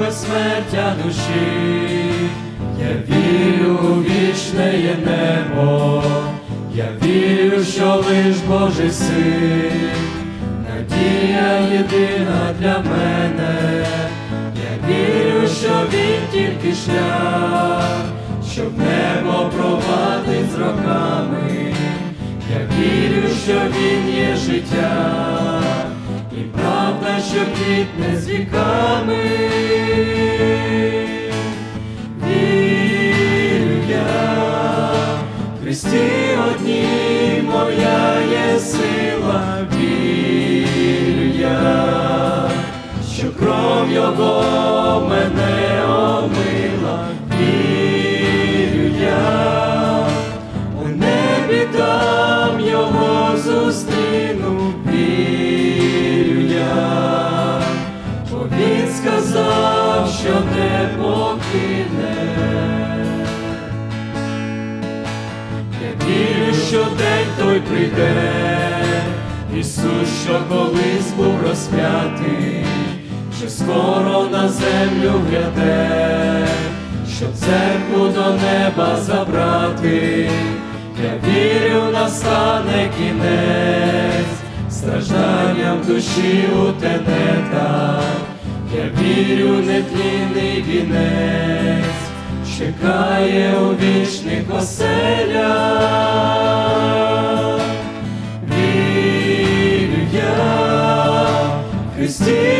безсмертя душі, я вірю у вічне є небо, я вірю, що лиш Божий син, надія єдина для мене, я вірю, що він тільки шлях, що в небо провадить з роками, я вірю, що він є життя, правда, що квітне з віками. Його мене омила, вірю я, у небі там Його зустріну, вірю я, бо він сказав, що не покине. Я вірю, що день той прийде, Ісус, що колись був розп'ятий, що скоро на землю гряде, щоб церкву до неба забрати, я вірю, настане кінець, стражданням душі у тенетах, я вірю, нетлінний вінець чекає у вічних оселях. Вірю я, Христі